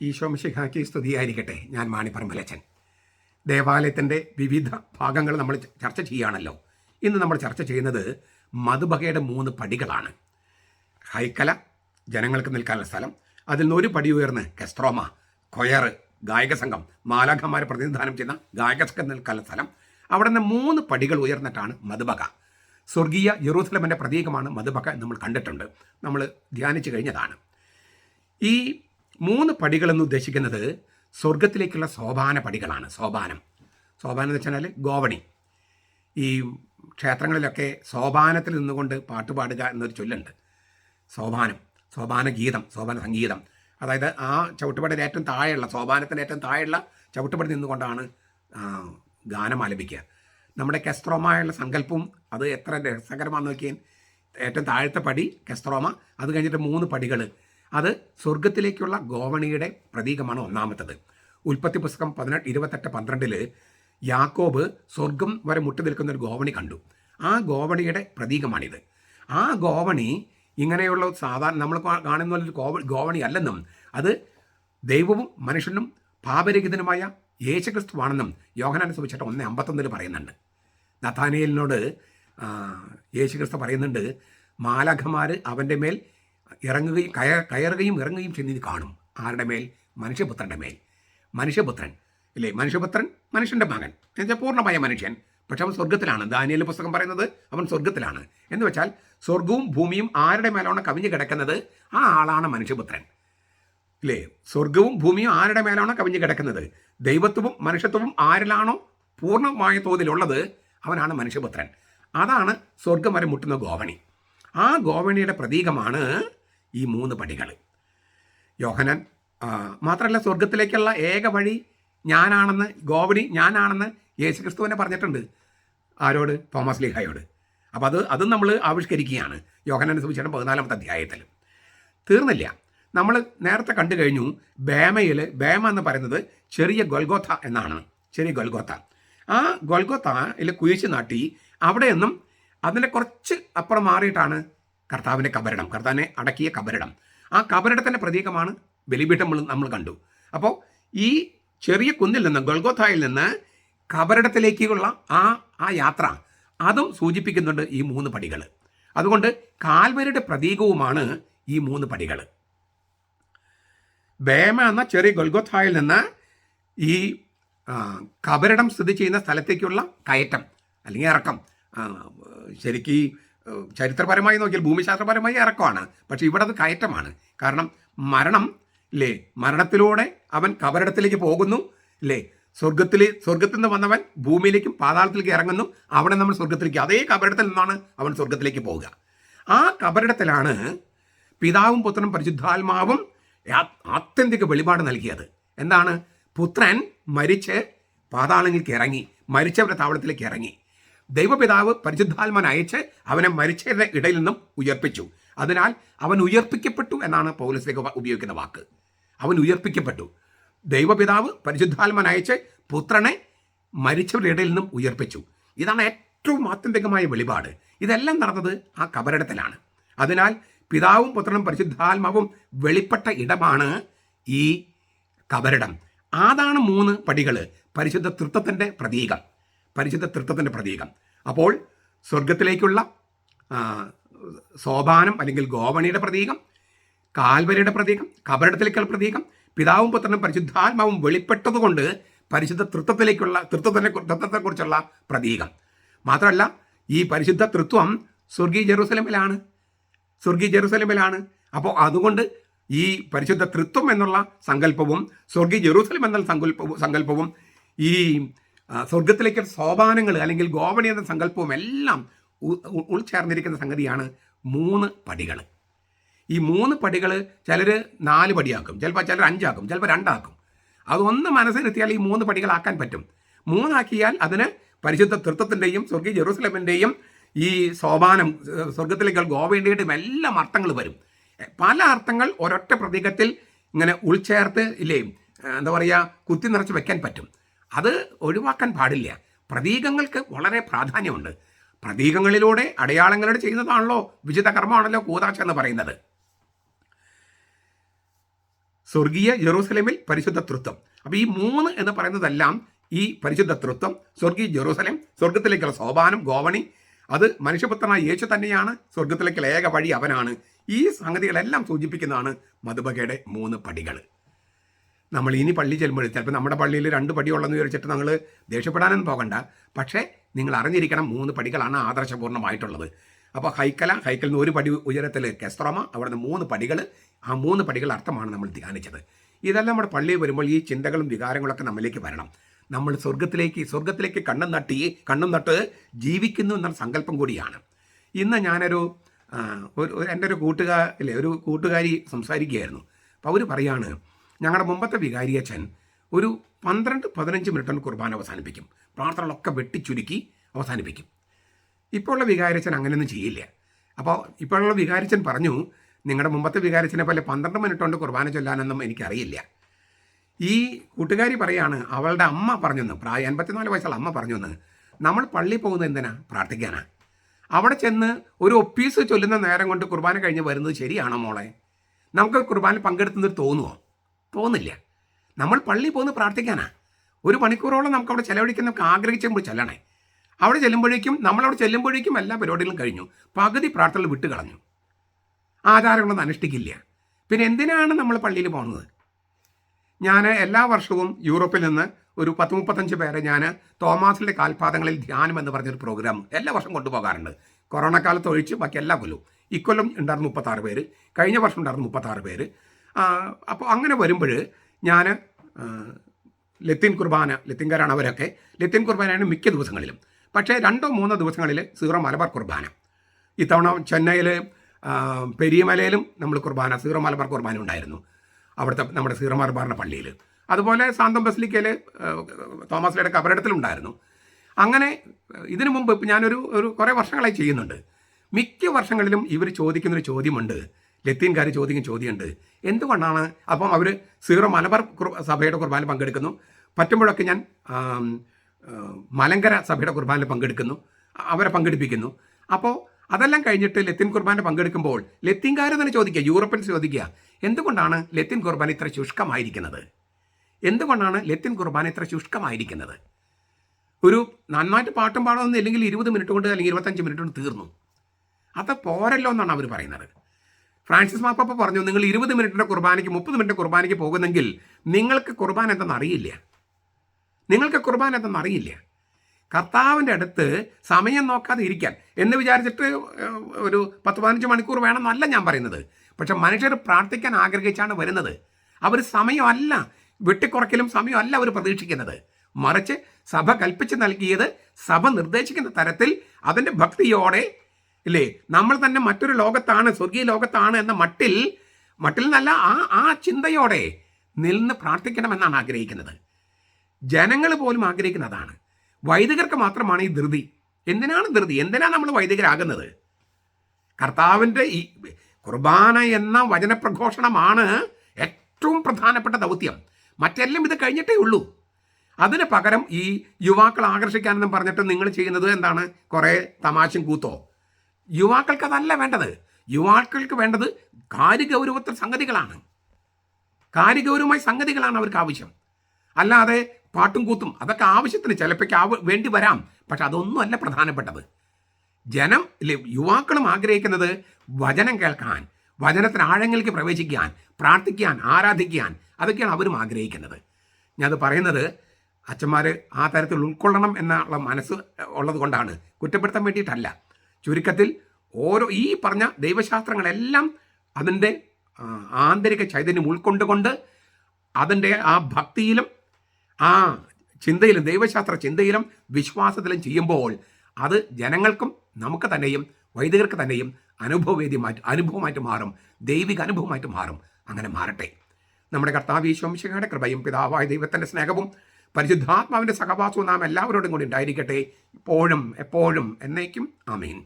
ഈശോ മിശിഹാക്കി സ്തുതിയായിരിക്കട്ടെ. ഞാൻ മാണിപ്പറമ്പലച്ചൻ ദേവാലയത്തിന്റെ വിവിധ ഭാഗങ്ങൾ നമ്മൾ ചർച്ച ചെയ്യുകയാണല്ലോ. ഇന്ന് നമ്മൾ ചർച്ച ചെയ്യുന്നത് മധുബകയുടെ മൂന്ന് പടികളാണ്. ഹൈക്കല ജനങ്ങൾക്ക് നിൽക്കാനുള്ള സ്ഥലം അതിൽ നിന്ന് ഒരു പടി ഉയർന്ന് കെസ്ട്രോമ കൊയർ ഗായക സംഘം മാലാഖമാരെ പ്രതിനിധാനം ചെയ്യുന്ന ഗായക സംഘം നിൽക്കാനുള്ള സ്ഥലം. അവിടെ നിന്ന് മൂന്ന് പടികൾ ഉയർന്നിട്ടാണ് മധുബക സ്വർഗീയ യെറൂസലമിന്റെ പ്രതീകമാണ് മധുബക നമ്മൾ കണ്ടിട്ടുണ്ട്. നമ്മൾ ധ്യാനിച്ചു കഴിഞ്ഞതാണ്. ഈ മൂന്ന് പടികളെന്ന് ഉദ്ദേശിക്കുന്നത് സ്വർഗത്തിലേക്കുള്ള സോപാന പടികളാണ് സോപാനം. സോപാനം എന്ന് വെച്ചാൽ ഗോവണി. ഈ ക്ഷേത്രങ്ങളിലൊക്കെ സോപാനത്തിൽ നിന്നുകൊണ്ട് പാട്ട് പാടുക എന്നൊരു ചൊല്ലുണ്ട്. സോപാനം സോപാന ഗീതം സോപാന സംഗീതം. അതായത് ആ ചവിട്ടുപടിയുടെ ഏറ്റവും താഴെയുള്ള സോപാനത്തിന്റെ ഏറ്റവും താഴെയുള്ള ചവിട്ടുപടി നിന്നുകൊണ്ടാണ് ഗാനം ആലപിക്കുക. നമ്മുടെ കെസ്ത്രോമായുള്ള സങ്കല്പവും അത് എത്ര രസകരമാണെന്ന് നോക്കിയാൽ ഏറ്റവും താഴത്തെ പടി കെസ്ത്രോമ അത് കഴിഞ്ഞിട്ട് മൂന്ന് പടികൾ അത് സ്വർഗത്തിലേക്കുള്ള ഗോവണിയുടെ പ്രതീകമാണ് ഒന്നാമത്തത്. ഉൽപ്പത്തി പുസ്തകം പതിനെട്ട് ഇരുപത്തെട്ട് പന്ത്രണ്ടിൽ യാക്കോബ് സ്വർഗം വരെ മുട്ടി നിൽക്കുന്ന ഒരു ഗോവണി കണ്ടു. ആ ഗോവണിയുടെ പ്രതീകമാണിത്. ആ ഗോവണി ഇങ്ങനെയുള്ള സാധാരണ നമ്മൾ കാണുന്ന ഒരു ഗോവ ഗോവണി അല്ലെന്നും അത് ദൈവവും മനുഷ്യനും പാപരഹിതനുമായ യേശുക്രിസ്തുവാണെന്നും യോഹനാന സുവിശേഷം ഒന്ന് അമ്പത്തൊന്നിൽ പറയുന്നുണ്ട്. നഥാനിയലിനോട് യേശുക്രിസ്തു പറയുന്നുണ്ട് മാലാഖമാർ അവന്റെ മേൽ ഇറങ്ങുകയും കയ കയറുകയും ഇറങ്ങുകയും ചെയ്യുന്നത് കാണും. ആരുടെ മേൽ? മനുഷ്യപുത്രന്റെ മേൽ. മനുഷ്യപുത്രൻ. ഇല്ലേ? മനുഷ്യപുത്രൻ മനുഷ്യന്റെ മകൻ. എന്നുവെച്ചാൽ പൂർണമായ മനുഷ്യൻ. പക്ഷെ അവൻ സ്വർഗത്തിലാണ് ദാനിയൽ പുസ്തകം പറയുന്നത് അവൻ സ്വർഗത്തിലാണ് എന്ന് വെച്ചാൽ സ്വർഗവും ഭൂമിയും ആരുടെ മേലാണ് കവിഞ്ഞു കിടക്കുന്നത്? ആ ആളാണ് മനുഷ്യപുത്രൻ. ഇല്ലേ? സ്വർഗവും ഭൂമിയും ആരുടെ മേലാണ് കവിഞ്ഞു കിടക്കുന്നത്? ദൈവത്വവും മനുഷ്യത്വവും ആരിലാണോ പൂർണമായ തോതിലുള്ളത്? അവനാണ് മനുഷ്യപുത്രൻ. അതാണ് സ്വർഗം വരെ മുട്ടുന്ന ഗോവണി. ആ ഗോവണിയുടെ പ്രതീകമാണ് ഈ മൂന്ന് പടികൾ യോഹനൻ മാത്രമല്ല സ്വർഗത്തിലേക്കുള്ള ഏക വഴി ഞാനാണെന്ന് ഗോവണി ഞാനാണെന്ന് യേശു ക്രിസ്തുവിനെ പറഞ്ഞിട്ടുണ്ട്. ആരോട്? തോമസ് ലീഹായോട്. അപ്പോൾ അത് അതും നമ്മൾ ആവിഷ്കരിക്കുകയാണ്. യോഹനൻ സുവിശേഷം പതിനാലാമത്തെ അധ്യായത്തിൽ തീർന്നില്ല. നമ്മൾ നേരത്തെ കണ്ടു കഴിഞ്ഞു ബേമയിൽ ബേമ എന്ന് പറയുന്നത് ചെറിയ ഗൊൽഗോത്ത എന്നാണ്. ചെറിയ ഗൊൽഗോത്ത ആ ഗൊൽഗോത്തയിൽ കുഴിച്ചു നാട്ടി അവിടെ നിന്നും അതിന്റെ കുറച്ച് അപ്പുറം മാറിയിട്ടാണ് കർത്താവിന്റെ കബരിടം കർത്താവിനെ അടക്കിയ കബരിടം ആ കബരിടത്തിന്റെ പ്രതീകമാണ് ബലിപീഠം നമ്മൾ കണ്ടു. അപ്പോൾ ഈ ചെറിയ കുന്നിൽ നിന്ന് ഗൾഗോഥായിൽ നിന്ന് കബരിടത്തിലേക്കുള്ള ആ ആ യാത്ര അതും സൂചിപ്പിക്കുന്നുണ്ട് ഈ മൂന്ന് പടികൾ. അതുകൊണ്ട് കാൽവരിയുടെ പ്രതീകവുമാണ് ഈ മൂന്ന് പടികൾ. ബേമ എന്ന ചെറിയ ഗൊൽഗോത്തായിൽ നിന്ന് ഈ കബരടം സ്ഥിതി ചെയ്യുന്ന സ്ഥലത്തേക്കുള്ള കയറ്റം അല്ലെങ്കിൽ ഇറക്കം. ശരിക്ക് ചരിത്രപരമായി നോക്കിയാൽ ഭൂമിശാസ്ത്രപരമായി ഇറക്കമാണ്. പക്ഷെ ഇവിടെ അത് കയറ്റമാണ്. കാരണം മരണം ഇല്ലേ മരണത്തിലൂടെ അവൻ കബരിടത്തിലേക്ക് പോകുന്നു ഇല്ലേ സ്വർഗത്തിൽ സ്വർഗത്തിൽ നിന്ന് വന്നവൻ ഭൂമിയിലേക്കും പാതാളത്തിലേക്ക് ഇറങ്ങുന്നു. അവിടെ നമ്മൾ സ്വർഗത്തിലേക്ക് അതേ കബരിടത്തിൽ നിന്നാണ് അവൻ സ്വർഗത്തിലേക്ക് പോവുക. ആ കബരിടത്തിലാണ് പിതാവും പുത്രനും പരിശുദ്ധാത്മാവും ആത്യന്തിക വെളിപാട് നൽകിയത്. എന്താണ്? പുത്രൻ മരിച്ച് പാതാളങ്ങൾക്ക് ഇറങ്ങി മരിച്ചവരുടെ താവളത്തിലേക്ക് ഇറങ്ങി. ദൈവപിതാവ് പരിശുദ്ധാത്മാൻ അയച്ച് അവനെ മരിച്ചവരുടെ ഇടയിൽ നിന്നും ഉയർപ്പിച്ചു. അതിനാൽ അവൻ ഉയർപ്പിക്കപ്പെട്ടു എന്നാണ് പൗലസ്ലേക്ക് ഉപയോഗിക്കുന്ന വാക്ക്. അവൻ ഉയർപ്പിക്കപ്പെട്ടു. ദൈവപിതാവ് പരിശുദ്ധാത്മാൻ അയച്ച് പുത്രനെ മരിച്ചവരുടെ ഇടയിൽ നിന്നും ഉയർപ്പിച്ചു. ഇതാണ് ഏറ്റവും ആത്യന്തികമായ വെളിപാട്. ഇതെല്ലാം നടന്നത് ആ കബറിടത്തിലാണ്. അതിനാൽ പിതാവും പുത്രനും പരിശുദ്ധാത്മാവും വെളിപ്പെട്ട ഇടമാണ് ഈ കബരടം അതാണ് മൂന്ന് പടികൾ പരിശുദ്ധ തൃത്വത്തിന്റെ പ്രതീകം. പരിശുദ്ധ തൃത്വത്തിന്റെ പ്രതീകം. അപ്പോൾ സ്വർഗത്തിലേക്കുള്ള സോപാനം അല്ലെങ്കിൽ ഗോവണിയുടെ പ്രതീകം കാൽവരിയുടെ പ്രതീകം കബറിടത്തിലേക്കുള്ള പ്രതീകം പിതാവും പുത്രനും പരിശുദ്ധാത്മാവും വെളിപ്പെട്ടതുകൊണ്ട് പരിശുദ്ധ തൃത്വത്തിലേക്കുള്ള തൃത്വത്തിനെ തൃത്വത്തെക്കുറിച്ചുള്ള പ്രതീകം. മാത്രമല്ല ഈ പരിശുദ്ധ തൃത്വം സ്വർഗീയ ജെറൂസലമിലാണ്. സ്വർഗീയ ജെറൂസലമിലാണ്. അപ്പോൾ അതുകൊണ്ട് ഈ പരിശുദ്ധ തൃത്വം എന്നുള്ള സങ്കല്പവും സ്വർഗീയ ജെറൂസലം എന്നുള്ള സങ്കല്പവും സങ്കല്പവും ഈ സ്വർഗത്തിലേക്ക് സോപാനങ്ങൾ അല്ലെങ്കിൽ എന്ന സങ്കല്പവും എല്ലാം ഉൾച്ചേർന്നിരിക്കുന്ന സംഗതിയാണ് മൂന്ന് പടികൾ ഈ മൂന്ന് പടികൾ ചിലർ നാല് പടിയാക്കും ചിലപ്പോൾ ചിലർ അഞ്ചാക്കും ചിലപ്പോൾ രണ്ടാക്കും. അതൊന്ന് മനസ്സിലെത്തിയാൽ ഈ മൂന്ന് പടികളാക്കാൻ പറ്റും. മൂന്നാക്കിയാൽ അതിന് പരിശുദ്ധ തൃത്വത്തിന്റെയും സ്വർഗീയ ജെറൂസലമിന്റെയും ഈ സോപാനം ഏഹ്, സ്വർഗത്തിലേക്കുള്ള ഗോവേണ്ടയുടെയും എല്ലാം അർത്ഥങ്ങൾ വരും. പല അർത്ഥങ്ങൾ ഒരൊറ്റ പ്രതീകത്തിൽ ഇങ്ങനെ ഉൾച്ചേർത്ത് ഇല്ലേ എന്താ പറയുക കുത്തി നിറച്ച് വെക്കാൻ പറ്റും. അത് ഒഴിവാക്കാൻ പാടില്ല. പ്രതീകങ്ങൾക്ക് വളരെ പ്രാധാന്യമുണ്ട്. പ്രതീകങ്ങളിലൂടെ അടയാളങ്ങളിലൂടെ ചെയ്യുന്നതാണല്ലോ വിചിത കർമ്മമാണല്ലോ കൂതാശ എന്ന് പറയുന്നത്. സ്വർഗീയ ജെറൂസലേമിൽ പരിശുദ്ധ തൃത്വം. അപ്പോൾ ഈ മൂന്ന് എന്ന് പറയുന്നതെല്ലാം ഈ പരിശുദ്ധ തൃത്വം സ്വർഗീയ ജെറൂസലേം സ്വർഗത്തിലേക്കുള്ള സോപാനം ഗോവണി അത് മനുഷ്യപുത്രനായ യേശു തന്നെയാണ് സ്വർഗത്തിലേക്കുള്ള ഏക വഴി അവനാണ്. ഈ സംഗതികളെല്ലാം സൂചിപ്പിക്കുന്നതാണ് മധുബകയുടെ മൂന്ന് പടികൾ നമ്മൾ ഇനി പള്ളി ചെല്ലുമ്പോൾ ചിലപ്പോൾ നമ്മുടെ പള്ളിയിൽ രണ്ട് പടിയുള്ളതെന്ന് വിചാരിച്ചിട്ട് നിങ്ങൾ ദേഷ്യപ്പെടാനൊന്നും പോകണ്ട. പക്ഷേ നിങ്ങൾ അറിഞ്ഞിരിക്കണം മൂന്ന് പടികളാണ് ആദർശപൂർണമായിട്ടുള്ളത് അപ്പോൾ ഹൈക്കല ഹൈക്കലിൽ നിന്ന് ഒരു പടി ഉയരത്തിൽ കെസ്ത്രോമ അവിടുന്ന് മൂന്ന് പടികൾ ആ മൂന്ന് പടികൾ അർത്ഥമാണ് നമ്മൾ ധ്യാനിച്ചത്. ഇതെല്ലാം നമ്മുടെ പള്ളിയിൽ വരുമ്പോൾ ഈ ചിന്തകളും വികാരങ്ങളൊക്കെ നമ്മളിലേക്ക് വരണം. നമ്മൾ സ്വർഗത്തിലേക്ക് സ്വർഗത്തിലേക്ക് കണ്ണും നട്ടി കണ്ണും നട്ട് ജീവിക്കുന്നു എന്നൊരു സങ്കല്പം കൂടിയാണ്. ഇന്ന് ഞാനൊരു ഒരു- എന്റെ ഒരു കൂട്ടുകാരിലെ ഒരു കൂട്ടുകാരി സംസാരിക്കുകയായിരുന്നു. അപ്പോൾ അവർ പറയാണ് ഞങ്ങളുടെ മുമ്പത്തെ വികാരിയച്ഛൻ ഒരു പന്ത്രണ്ട് പതിനഞ്ച് മിനിറ്റിന് കുർബാന അവസാനിപ്പിക്കും. പ്രാർത്ഥനകളൊക്കെ വെട്ടിച്ചുരുക്കി അവസാനിപ്പിക്കും. ഇപ്പോഴുള്ള വികാരിച്ചൻ അങ്ങനെയൊന്നും ചെയ്യില്ല. അപ്പോൾ ഇപ്പോഴുള്ള വികാരിച്ചൻ പറഞ്ഞു നിങ്ങളുടെ മുമ്പത്തെ വികാരിച്ചനെ പോലെ പന്ത്രണ്ട് മിനിറ്റ് കൊണ്ട് കുർബാന ചൊല്ലാനൊന്നും എനിക്കറിയില്ല. ഈ കൂട്ടുകാരി പറയാണ് അവളുടെ അമ്മ പറഞ്ഞെന്ന് പ്രായ എൺപത്തിനാല് വയസ്സുള്ള അമ്മ പറഞ്ഞെന്ന്. നമ്മൾ പള്ളി പോകുന്നത് എന്തിനാ? പ്രാർത്ഥിക്കാനാണ് അവിടെ ചെന്ന് ഒരു ഒപ്പീസ് ചൊല്ലുന്ന നേരം കൊണ്ട് കുർബാന കഴിഞ്ഞ് വരുന്നത് ശരിയാണോ മോളെ? നമുക്ക് കുർബാന പങ്കെടുത്തുന്നത് തോന്നുമോ തോന്നില്ല നമ്മൾ പള്ളി പോകുന്നത് പ്രാർത്ഥിക്കാനാണ് ഒരു മണിക്കൂറോളം നമുക്ക് അവിടെ ചിലവഴിക്കാൻ നമുക്ക് ആഗ്രഹിച്ചുമ്പോൾ ചെല്ലണേ. അവിടെ ചെല്ലുമ്പോഴേക്കും നമ്മളവിടെ ചെല്ലുമ്പോഴേക്കും എല്ലാ പരിപാടികളും കഴിഞ്ഞു. പകുതി പ്രാർത്ഥനകൾ വിട്ട് കളഞ്ഞു. ആചാരങ്ങളൊന്നും അനുഷ്ഠിക്കില്ല. പിന്നെ എന്തിനാണ് നമ്മൾ പള്ളിയിൽ പോകുന്നത്? ഞാൻ എല്ലാ വർഷവും യൂറോപ്പിൽ നിന്ന് ഒരു പത്ത് മുപ്പത്തഞ്ച് പേരെ ഞാൻ തോമാസിന്റെ കാൽപാദങ്ങളിൽ ധ്യാനം എന്ന് പറഞ്ഞൊരു പ്രോഗ്രാം എല്ലാ വർഷം കൊണ്ടുപോകാറുണ്ട്. കൊറോണ കാലത്ത് ഒഴിച്ച് ബാക്കി എല്ലാ കൊല്ലവും. ഇക്കൊല്ലം ഉണ്ടായിരുന്നു മുപ്പത്താറ് പേര്. കഴിഞ്ഞ വർഷം ഉണ്ടായിരുന്നു മുപ്പത്താറ് പേര്. അപ്പോൾ അങ്ങനെ വരുമ്പോൾ ഞാൻ ലത്തീൻ കുർബാന ലത്തീൻകാരാണ് അവരൊക്കെ. ലത്തീൻ കുർബാനയാണ് മിക്ക ദിവസങ്ങളിലും. പക്ഷേ രണ്ടോ മൂന്നോ ദിവസങ്ങളിൽ സീറോ മലബാർ കുർബാന. ഇത്തവണ ചെന്നൈയിൽ പെരിയമലയിലും നമ്മൾ കുർബാന സീറോ മലബാർ കുർബാന ഉണ്ടായിരുന്നു. അവിടുത്തെ നമ്മുടെ സീറോ മലബാറിന്റെ പള്ളിയിൽ അതുപോലെ സാന്തം ബസ്ലിക്കയിൽ തോമസ് ലയുടെ കബറിടത്തിലുണ്ടായിരുന്നു അങ്ങനെ ഇതിനു മുമ്പ് ഞാനൊരു ഒരു കുറേ വർഷങ്ങളായി ചെയ്യുന്നുണ്ട്. മിക്ക വർഷങ്ങളിലും ഇവർ ചോദിക്കുന്നൊരു ചോദ്യമുണ്ട്. ലത്തീൻകാർ ചോദ്യം ചോദ്യമുണ്ട്. എന്തുകൊണ്ടാണ്? അപ്പം അവർ സീറോ മലബാർ സഭയുടെ കുർബാന പങ്കെടുക്കുന്നു. പറ്റുമ്പോഴൊക്കെ ഞാൻ മലങ്കര സഭയുടെ കുർബാനയിൽ പങ്കെടുക്കുന്നു. അവരെ പങ്കെടുപ്പിക്കുന്നു. അപ്പോൾ അതെല്ലാം കഴിഞ്ഞിട്ട് ലത്തീൻ കുർബാന പങ്കെടുക്കുമ്പോൾ ലത്തീൻകാർ തന്നെ ചോദിക്കുക യൂറോപ്യൻസ് ചോദിക്കുക എന്തുകൊണ്ടാണ് ലത്തീൻ കുർബാന ഇത്ര ശുഷ്കമായിരിക്കുന്നത്? എന്തുകൊണ്ടാണ് ലത്തീൻ കുർബാന ഇത്ര ശുഷ്കമായിരിക്കുന്നത്? ഒരു നന്നായിട്ട് പാട്ടും പാടമൊന്നും ഇല്ലെങ്കിൽ ഇരുപത് മിനിറ്റ് കൊണ്ട് അല്ലെങ്കിൽ ഇരുപത്തഞ്ച് മിനിറ്റ് കൊണ്ട് തീർന്നു. അത് പോരല്ലോ എന്നാണ് അവർ പറയുന്നത്. ഫ്രാൻസിസ് മാപ്പാപ്പ പറഞ്ഞു നിങ്ങൾ ഇരുപത് മിനിറ്റിന്റെ കുർബാനയ്ക്ക് മുപ്പത് മിനിറ്റ് കുർബാനയ്ക്ക് പോകുന്നെങ്കിൽ നിങ്ങൾക്ക് കുർബാന എന്തെന്ന് അറിയില്ല. നിങ്ങൾക്ക് കുർബാന എന്തെന്ന് അറിയില്ല. കർത്താവിന്റെ അടുത്ത് സമയം നോക്കാതെ ഇരിക്കാൻ. എന്ന് വിചാരിച്ചിട്ട് ഒരു പത്ത് പതിനഞ്ച് മണിക്കൂർ വേണമെന്നല്ല ഞാൻ പറയുന്നത്. പക്ഷെ മനുഷ്യർ പ്രാർത്ഥിക്കാൻ ആഗ്രഹിച്ചാണ് വരുന്നത്. അവർ സമയമല്ല വെട്ടിക്കുറയ്ക്കലും സമയമല്ല അവർ പ്രതീക്ഷിക്കുന്നത്. മറിച്ച് സഭ കൽപ്പിച്ച് നൽകിയത് സഭ നിർദ്ദേശിക്കുന്ന തരത്തിൽ അതിന്റെ ഭക്തിയോടെ ഇല്ലേ? നമ്മൾ തന്നെ മറ്റൊരു ലോകത്താണ് സ്വർഗീയ ലോകത്താണ് എന്ന മട്ടിൽ മട്ടിൽ നിന്നല്ല ആ ആ ചിന്തയോടെ നിന്ന് പ്രാർത്ഥിക്കണമെന്നാണ് ആഗ്രഹിക്കുന്നത്. ജനങ്ങൾ പോലും ആഗ്രഹിക്കുന്നതാണ്. വൈദികർക്ക് മാത്രമാണ് ഈ ധൃതി. എന്തിനാണ് ധൃതി? എന്തിനാണ് നമ്മൾ വൈദികരാകുന്നത്? കർത്താവിന്റെ ഈ കുർബാന എന്ന വചനപ്രഘോഷണമാണ് ഏറ്റവും പ്രധാനപ്പെട്ട ദൗത്യം. മറ്റെല്ലാം ഇത് കഴിഞ്ഞിട്ടേ ഉള്ളൂ. അതിന് പകരം ഈ യുവാക്കൾ ആകർഷിക്കാനെന്നും പറഞ്ഞിട്ട് നിങ്ങൾ ചെയ്യുന്നത് എന്താണ്? കുറേ തമാശയും കൂത്തോ? യുവാക്കൾക്ക് അതല്ല വേണ്ടത്. യുവാക്കൾക്ക് വേണ്ടത് കാര്യഗൗരവത്തിൽ സംഗതികളാണ്. കാര്യഗൗരവമായ സംഗതികളാണ് അവർക്ക് ആവശ്യം. അല്ലാതെ പാട്ടും കൂത്തും അതൊക്കെ ആവശ്യത്തിന് ചിലപ്പോഴേക്ക് ആവ വേണ്ടി വരാം. പക്ഷെ അതൊന്നും അല്ല പ്രധാനപ്പെട്ടത്. ജനം യുവാക്കളും ആഗ്രഹിക്കുന്നത് വചനം കേൾക്കാൻ വചനത്തിന് ആഴങ്ങളിലേക്ക് പ്രവേശിക്കാൻ പ്രാർത്ഥിക്കാൻ ആരാധിക്കാൻ അതൊക്കെയാണ് അവരും ആഗ്രഹിക്കുന്നത്. ഞാനത് പറയുന്നത് അച്ഛന്മാർ ആ തരത്തിൽ ഉൾക്കൊള്ളണം എന്നുള്ള മനസ്സ് ഉള്ളത് കൊണ്ടാണ്. കുറ്റപ്പെടുത്താൻ വേണ്ടിയിട്ടല്ല. ചുരുക്കത്തിൽ ഓരോ ഈ പറഞ്ഞ ദൈവശാസ്ത്രങ്ങളെല്ലാം അതിന്റെ ആന്തരിക ചൈതന്യം ഉൾക്കൊണ്ടുകൊണ്ട് അതിന്റെ ആ ഭക്തിയിലും ആ ചിന്തയിലും ദൈവശാസ്ത്ര ചിന്തയിലും വിശ്വാസത്തിലും ചെയ്യുമ്പോൾ അത് ജനങ്ങൾക്കും നമുക്ക് തന്നെയും വൈദികർക്ക് തന്നെയും അനുഭവവേദ്യമായിട്ട് അനുഭവമായിട്ട് മാറും. ദൈവിക അനുഭവമായിട്ട് മാറും. അങ്ങനെ മാറട്ടെ. നമ്മുടെ കർത്താവ് ഈശോംശയുടെ കൃപയും പിതാവായ ദൈവത്തിന്റെ സ്നേഹവും പരിശുദ്ധാത്മാവിന്റെ സഹവാസവും നാം എല്ലാവരോടും കൂടി ഉണ്ടായിരിക്കട്ടെ. ഇപ്പോഴും എപ്പോഴും എന്നേക്കും. ആമീൻ.